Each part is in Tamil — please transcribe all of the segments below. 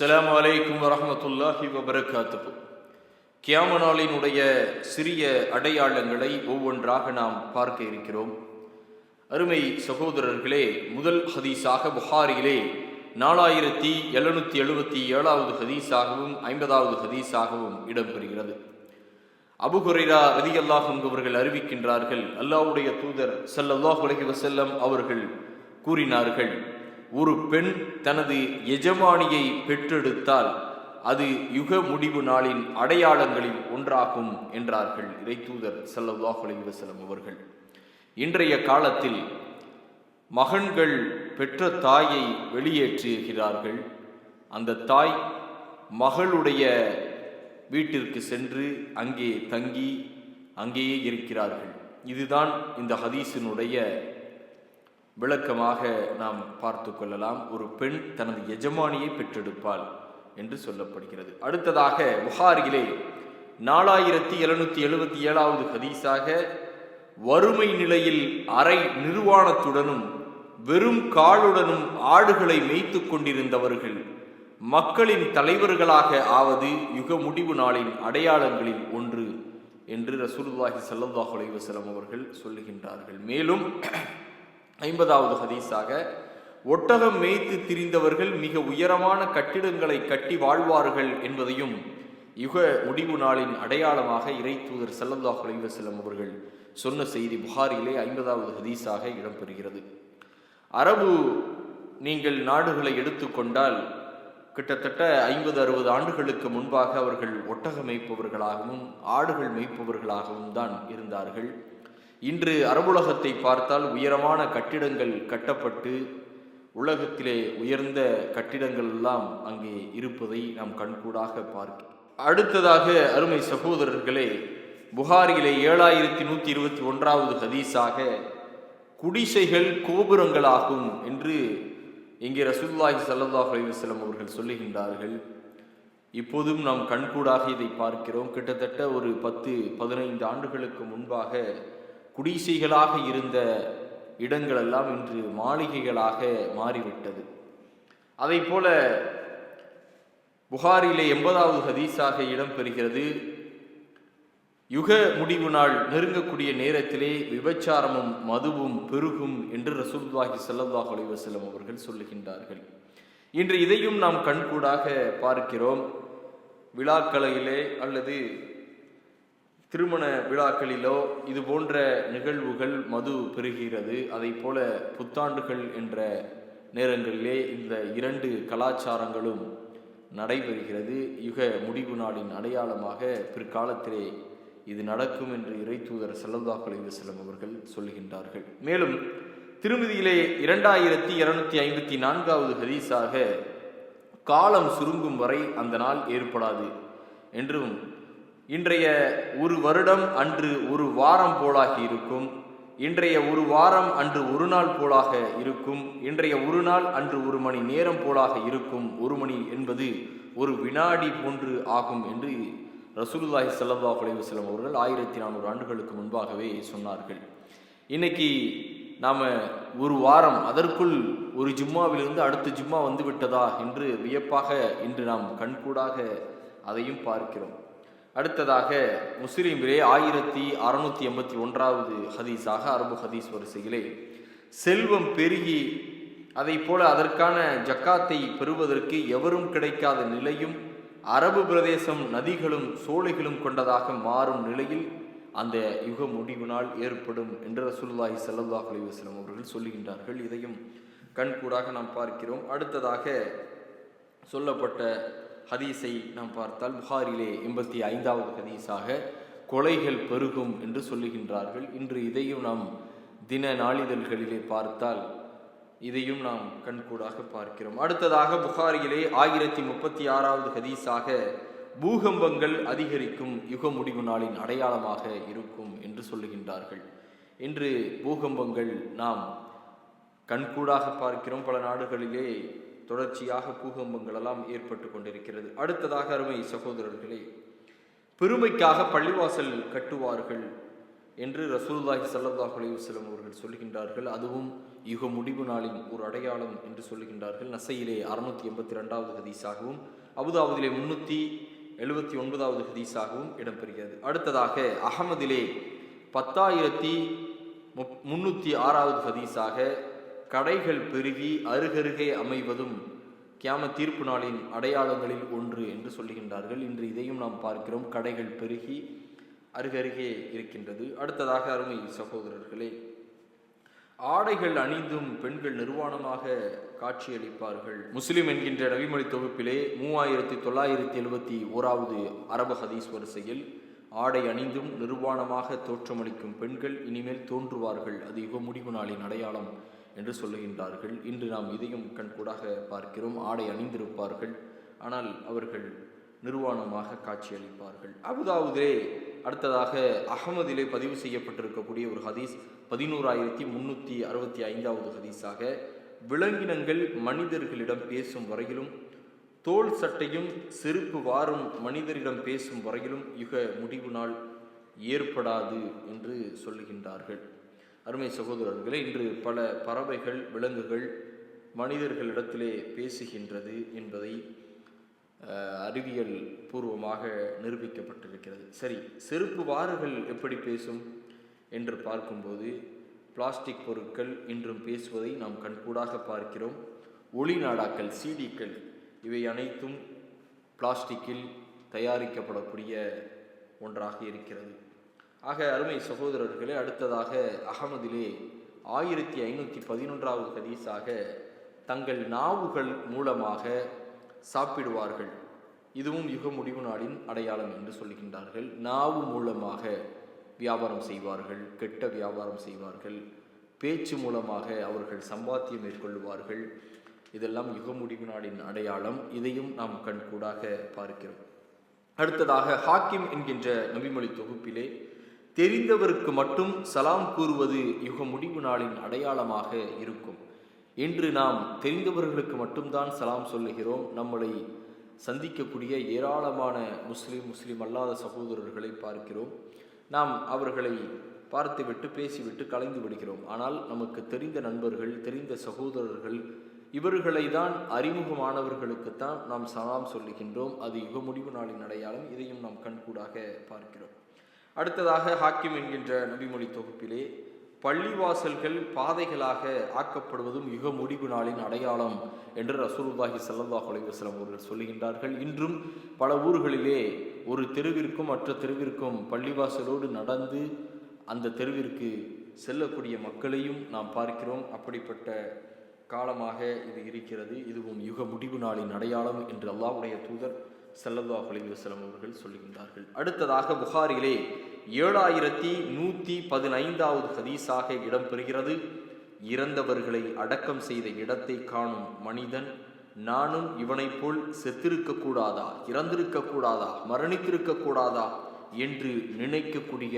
அஸ்லாம் வலைக்கும் வரமத்துல்லாஹி வபரகாத்துஹு. கியாம நாளினுடைய சிறிய அடையாளங்களை ஒவ்வொன்றாக நாம் பார்க்க இருக்கிறோம். அருமை சகோதரர்களே முதல் ஹதீஸாக புகாரிலே நாலாயிரத்தி எழுநூத்தி எழுபத்தி ஏழாவது ஹதீஸாகவும் ஐம்பதாவது ஹதீஸாகவும் இடம்பெறுகிறது. அபுகுரைரா ரதியல்லாஹ் என்பவர்கள் அறிவிக்கின்றார்கள் அல்லாஹ்வுடைய தூதர் சல்லல்லாஹ் உலகி வசல்லம் அவர்கள் கூறினார்கள் ஒரு பெண் தனது எஜமானியை பெற்றெடுத்தால் அது யுக முடிவு நாளின் அடையாளங்களில் ஒன்றாகும் என்றார்கள் இறைத்தூதர் தூதர் ஸல்லல்லாஹு அவர்கள். இன்றைய காலத்தில் மகன்கள் பெற்ற தாயை வெளியேற்றுகிறார்கள். அந்த தாய் மகளுடைய வீட்டிற்கு சென்று அங்கே தங்கி அங்கேயே இருக்கிறார்கள். இதுதான் இந்த ஹதீஸினுடைய விளக்கமாக நாம் பார்த்து கொள்ளலாம். ஒரு பெண் தனது எஜமானியை பெற்றெடுப்பாள் என்று சொல்லப்படுகிறது. அடுத்ததாக புகாரிலே நாலாயிரத்தி எழுநூத்தி எழுபத்தி ஏழாவது ஹதீஸாக வறுமை நிலையில் அரை நிர்வாணத்துடனும் வெறும் காலுடனும் ஆடுகளை மேய்த்து கொண்டிருந்தவர்கள் மக்களின் தலைவர்களாக ஆவது யுக முடிவு நாளின் அடையாளங்களில் ஒன்று என்று ரசூலுல்லாஹி சல்லாஹ் அலைவசலம் அவர்கள் சொல்லுகின்றார்கள். மேலும் ஐம்பதாவது ஹதீஸாக ஒட்டகம் மேய்த்து திரிந்தவர்கள் மிக உயரமான கட்டிடங்களை கட்டி வாழ்வார்கள் என்பதையும் யுக முடிவு நாளின் அடையாளமாக இறை தூதர் ஸல்லல்லாஹு அலைஹி அவர்கள் சொன்ன செய்தி புகாரிலே ஐம்பதாவது ஹதீஸாக இடம்பெறுகிறது. அரபு நீங்கள் நாடுகளை எடுத்துக்கொண்டால் கிட்டத்தட்ட ஐம்பது அறுபது ஆண்டுகளுக்கு முன்பாக அவர்கள் ஒட்டகம் மேய்ப்பவர்களாகவும் ஆடுகள் மேய்ப்பவர்களாகவும் தான் இருந்தார்கள். இன்று அரபுலகத்தை பார்த்தால் உயரமான கட்டிடங்கள் கட்டப்பட்டு உலகத்திலே உயர்ந்த கட்டிடங்கள் எல்லாம் அங்கே இருப்பதை நாம் கண்கூடாக பார்க்க. அடுத்ததாக அருமை சகோதரர்களே புகாரிலே ஏழாயிரத்தி நூற்றி இருபத்தி ஒன்றாவது ஹதீஸாக குடிசைகள் கோபுரங்களாகும் என்று இங்கே ரசூல்லாஹி ஸல்லல்லாஹு அலைஹி அவர்கள் சொல்லுகின்றார்கள். இப்போதும் நாம் கண்கூடாக இதை பார்க்கிறோம். கிட்டத்தட்ட ஒரு பத்து பதினைந்து ஆண்டுகளுக்கு முன்பாக குடிசைகளாக இருந்த இடங்களெல்லாம் இன்று மாளிகைகளாக மாறிவிட்டது. அதை போல புகாரிலே எண்பதாவது ஹதீஸாக இடம்பெறுகிறது. யுக முடிவு நாள் நெருங்கக்கூடிய நேரத்திலே விபச்சாரமும் மதுவும் பெருகும் என்று ரசூலுல்லாஹி ஸல்லல்லாஹு அலைவசலம் அவர்கள் சொல்லுகின்றார்கள். இன்று இதையும் நாம் கண்கூடாக பார்க்கிறோம். விழாக்கலையிலே அல்லது திருமண விழாக்களிலோ இது போன்ற நிகழ்வுகள் மது பெறுகிறது. அதை போல புத்தாண்டுகள் என்ற நேரங்களிலே இந்த இரண்டு கலாச்சாரங்களும் நடைபெறுகிறது. யுக முடிவு நாளின் அடையாளமாக பிற்காலத்திலே இது நடக்கும் என்று இறை தூதர் ஸல்லல்லாஹு அலைஹி அவர்கள் சொல்லுகின்றார்கள். மேலும் திருமதியிலே இரண்டாயிரத்தி இருநூத்தி ஐம்பத்தி நான்காவது ஹதீஸாக காலம் சுருங்கும் வரை அந்த நாள் ஏற்படாது என்றும் இன்றைய ஒரு வருடம் அன்று ஒரு வாரம் போலாகி இருக்கும். இன்றைய ஒரு வாரம் அன்று ஒரு நாள் போலாக இருக்கும். இன்றைய ஒரு நாள் அன்று ஒரு மணி நேரம் போலாக இருக்கும். ஒரு மணி என்பது ஒரு வினாடி போன்று ஆகும் என்று ரசூலுல்லாஹி சல்லா அலைஹி அவர்கள் ஆயிரத்தி நானூறு ஆண்டுகளுக்கு முன்பாகவே சொன்னார்கள். இன்னைக்கு நாம் ஒரு வாரம் அதற்குள் ஒரு ஜும்மாவிலிருந்து அடுத்த ஜும்மா வந்து விட்டதா என்று வியப்பாக இன்று நாம் கண்கூடாக அதையும் பார்க்கிறோம். அடுத்ததாக முஸ்லீமிலே ஆயிரத்தி அறுநூத்தி எண்பத்தி ஒன்றாவது ஹதீஸாக அரபு ஹதீஸ் வரிசையிலே செல்வம் பெருகி அதை போல அதற்கான ஜக்காத்தை பெறுவதற்கு எவரும் கிடைக்காத நிலையும் அரபு பிரதேசம் நதிகளும் சோலைகளும் கொண்டதாக மாறும் நிலையில் அந்த யுக முடிவினால் ஏற்படும் என்று ரசூல்லாஹி சல்லா அலிவாஸ்லம் அவர்கள் சொல்லுகின்றார்கள். இதையும் கண்கூடாக நாம் பார்க்கிறோம். அடுத்ததாக சொல்லப்பட்ட ஹதீஸை நாம் பார்த்தால் புகாரிலே எண்பத்தி ஐந்தாவது ஹதீஸாக கொலைகள் பெருகும் என்று சொல்லுகின்றார்கள். இன்று இதையும் நாம் தின நாளிதழ்களிலே பார்த்தால் இதையும் நாம் கண்கூடாக பார்க்கிறோம். அடுத்ததாக புகாரியிலே ஆயிரத்தி முப்பத்தி ஆறாவது ஹதீஸாக பூகம்பங்கள் அதிகரிக்கும் யுக முடிவு நாளின் அடையாளமாக இருக்கும் என்று சொல்லுகின்றார்கள். இன்று பூகம்பங்கள் நாம் கண்கூடாக பார்க்கிறோம். பல நாடுகளிலே தொடர்ச்சியாக பூகம்பங்கள் எல்லாம் ஏற்பட்டு கொண்டிருக்கிறது. அடுத்ததாக அருமை சகோதரர்களே பெருமைக்காக பள்ளிவாசல் கட்டுவார்கள் என்று ரசூல்லாஹி சல்லாஹ் அலைஹி அவர்கள் சொல்கின்றார்கள். அதுவும் யுக முடிவு நாளின் ஒரு அடையாளம் என்று சொல்லுகின்றார்கள் நசையிலே அறுநூத்தி எண்பத்தி ரெண்டாவது ஹதீஸாகவும் அபுதாபுதிலே முன்னூற்றி எழுபத்தி ஒன்பதாவது ஹதீஸாகவும் இடம்பெறுகிறது. அடுத்ததாக அகமதிலே பத்தாயிரத்தி முப் முன்னூற்றி ஆறாவது ஹதீஸாக கடைகள் பெருகி அருகருகே அமைவதும் கியாம தீர்ப்பு நாளின் அடையாளங்களில் ஒன்று என்று சொல்லுகின்றார்கள். இன்று இதையும் நாம் பார்க்கிறோம். கடைகள் பெருகி அருகருகே இருக்கின்றது. அடுத்ததாக அருமை சகோதரர்களே ஆடைகள் அணிந்தும் பெண்கள் நிர்வாணமாக காட்சியளிப்பார்கள். முஸ்லிம் என்கின்ற நபிமொழி தொகுப்பிலே மூவாயிரத்தி தொள்ளாயிரத்தி எழுபத்தி ஓராவது அரபு ஹதீஸ் வரிசையில் ஆடை அணிந்தும் நிர்வாணமாக தோற்றமளிக்கும் பெண்கள் இனிமேல் தோன்றுவார்கள். அது யுக முடிவு நாளின் அடையாளம். என்று சொல்லுகின்றார்கள். இன்று நாம் இதையும் கண்கூடாக பார்க்கிறோம். ஆடை அணிந்திருப்பார்கள். ஆனால் அவர்கள் நிர்வாணமாக காட்சியளிப்பார்கள். அபுதாவுதே அடுத்ததாக அகமதிலே பதிவு செய்யப்பட்டிருக்கக்கூடிய ஒரு ஹதீஸ் பதினோராயிரத்தி முன்னூற்றி அறுபத்தி ஐந்தாவது ஹதீஸாக விலங்கினங்கள் மனிதர்களிடம் பேசும் வரையிலும் தோல் சட்டையும் செருப்பு வாரும் மனிதரிடம் பேசும் வரையிலும் யுக முடிவு நாள் ஏற்படாது என்று சொல்லுகின்றார்கள். அருமை சகோதரர்களே இன்று பல பறவைகள் விலங்குகள் மனிதர்களிடத்திலே பேசுகின்றது என்பதை அறிவியல் பூர்வமாக நிரூபிக்கப்பட்டிருக்கிறது. சரி செருப்பு வாறுகள் எப்படி பேசும் என்று பார்க்கும்போது பிளாஸ்டிக் பொருட்கள் இன்றும் பேசுவதை நாம் கண்கூடாக பார்க்கிறோம். ஒளி நாடாக்கள் சீடிக்கள் இவை அனைத்தும் பிளாஸ்டிக்கில் தயாரிக்கப்படக்கூடிய ஒன்றாக இருக்கிறது. ஆக அருமை சகோதரர்களே அடுத்ததாக அகமதிலே ஆயிரத்தி ஐநூற்றி பதினொன்றாவது ஹதீஸாக தங்கள் நாவுகள் மூலமாக சாப்பிடுவார்கள். இதுவும் யுக முடிவு நாளின் அடையாளம் என்று சொல்லுகின்றார்கள் நாவு மூலமாக வியாபாரம் செய்வார்கள் கெட்ட வியாபாரம் செய்வார்கள் பேச்சு மூலமாக அவர்கள் சம்பாத்தியம் மேற்கொள்வார்கள். இதெல்லாம் யுக முடிவு நாளின் அடையாளம். இதையும் நாம் கண்கூடாக பார்க்கிறோம். அடுத்ததாக ஹாக்கிம் என்கின்ற நபிமொழி தொகுப்பிலே தெரிந்தவருக்கு மட்டும் சலாம் கூறுவது யுக முடிவு நாளின் அடையாளமாக இருக்கும். இன்று நாம் தெரிந்தவர்களுக்கு மட்டும்தான் சலாம் சொல்லுகிறோம். நம்மளை சந்திக்கக்கூடிய ஏராளமான முஸ்லீம் முஸ்லீம் அல்லாத சகோதரர்களை பார்க்கிறோம். நாம் அவர்களை பார்த்துவிட்டு பேசிவிட்டு கலைந்து விடுகிறோம். ஆனால் நமக்கு தெரிந்த நண்பர்கள் தெரிந்த சகோதரர்கள் இவர்களை தான் அறிமுகமானவர்களுக்குத்தான் நாம் சலாம் சொல்லுகின்றோம். அது யுக முடிவு நாளின் அடையாளம். இதையும் நாம் கண்கூடாக பார்க்கிறோம். அடுத்ததாக ஹாக்கிம் என்கின்ற நபிமொழி தொகுப்பிலே பள்ளிவாசல்கள் பாதைகளாக ஆக்கப்படுவதும் யுக முடிவு நாளின் அடையாளம் என்று ரசூலுல்லாஹி ஸல்லல்லாஹு அலைஹி அவர்கள் சொல்லுகின்றார்கள். இன்றும் பல ஊர்களிலே ஒரு தெருவிற்கும் மற்ற தெருவிற்கும் பள்ளிவாசலோடு நடந்து அந்த தெருவிற்கு செல்லக்கூடிய மக்களையும் நாம் பார்க்கிறோம். அப்படிப்பட்ட காலமாக இது இருக்கிறது. இதுவும் யுக முடிவு நாளின் அடையாளம் என்று அல்லாவுடைய தூதர் ஸல்லல்லாஹு அலைஹி அவர்கள் சொல்லுகின்றார்கள் அடுத்ததாக புகாரிலே ஏழாயிரத்தி நூற்றி பதினைந்தாவது ஹதீஸாக இடம்பெறுகிறது இறந்தவர்களை அடக்கம் செய்த இடத்தை காணும் மனிதன் நானும் இவனைப் போல் செத்திருக்கக்கூடாதா இறந்திருக்கக்கூடாதா இறந்திருக்க கூடாதா கூடாதா என்று நினைக்கக்கூடிய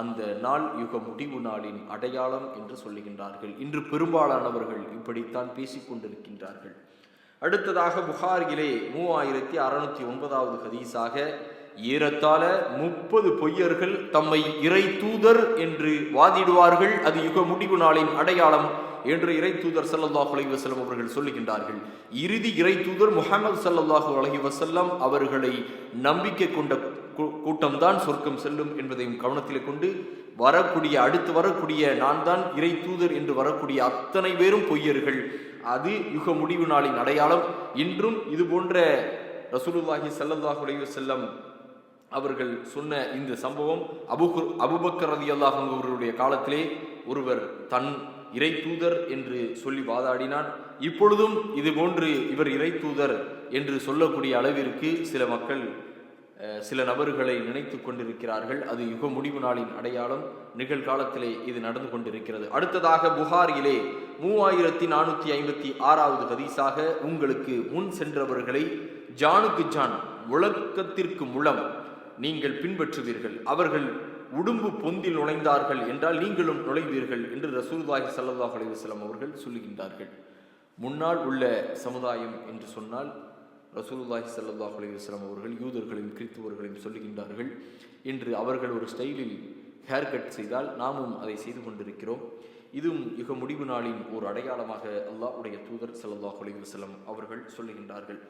அந்த நாள் யுக முடிவு நாளின் அடையாளம் என்று சொல்லுகின்றார்கள். இன்று பெரும்பாலானவர்கள் இப்படித்தான் பேசிக்கொண்டிருக்கின்றார்கள். அடுத்ததாக புகாரிலே மூவாயிரத்தி அறுநூத்தி ஒன்பதாவது ஹதீஸாக ஏறத்தாழ முப்பது பொய்யர்கள் தம்மை இறை தூதர் என்று வாதிடுவார்கள். அது யுக முடிவு நாளின் அடையாளம் என்று இறை தூதர் ஸல்லல்லாஹு அலைஹி வசல்லம் அவர்கள் சொல்லுகின்றார்கள். இறுதி இறை தூதர் முகமது ஸல்லல்லாஹு அலஹி வசல்லம் அவர்களை நம்பிக்கை கொண்ட கூ- கூட்டம்தான் சொர்க்கம் செல்லும் என்பதையும் கவனத்தில் கொண்டு வரக்கூடிய அடுத்து வரக்கூடிய நான் தான் இறை தூதர் என்று வரக்கூடிய அத்தனை பேரும் பொய்யர்கள். அது யுக முடிவு நாளின் அடையாளம். இன்றும் இது போன்ற ரசூலுல்லாஹி ஸல்லல்லாஹு செல்லம் அவர்கள் சொன்ன இந்த சம்பவம் அபுகு அபுபக்கர் ரலியல்லாஹு அன்ஹு அவர்களுடைய காலத்திலே ஒருவர் தன் இறை தூதர் என்று சொல்லி வாதாடினான். இப்பொழுதும் இது போன்று இவர் இறை தூதர் என்று சொல்லக்கூடிய அளவிற்கு சில மக்கள் சில நபர்களை நினைத்து கொண்டிருக்கிறார்கள். அது யுக முடிவு நாளின் அடையாளம். நிகழ்காலத்திலே இது நடந்து கொண்டிருக்கிறது. அடுத்ததாக புகாரிலே மூவாயிரத்தி நானூற்றி ஐம்பத்தி ஆறாவது ஹதீஸாக உங்களுக்கு முன் சென்றவர்களை ஜானுக்கு ஜான் முழக்கத்திற்கு முழம் நீங்கள் பின்பற்றுவீர்கள். அவர்கள் உடும்பு பொந்தில் நுழைந்தார்கள் என்றால் நீங்களும் நுழைவீர்கள் என்று ரசூல்வாஹி சல்லாஹ் அலைஹி அவர்கள் சொல்லுகின்றார்கள். முன்னால் உள்ள சமுதாயம் என்று சொன்னால் ரசூலுல்லாஹி சல்லாஹ் அலைஹி அவர்கள் யூதர்களையும் கிறித்துவர்களையும் சொல்லுகின்றார்கள். என்று அவர்கள் ஒரு ஸ்டைலில் ஹேர் கட் செய்தால் நாமும் அதை செய்து கொண்டிருக்கிறோம். இதுவும் யுக முடிவு நாளின் ஒரு அடையாளமாக அல்லாஹ்வுடைய தூதர் ஸல்லல்லாஹு அலைஹி வஸல்லம் அவர்கள் சொல்லுகின்றார்கள்.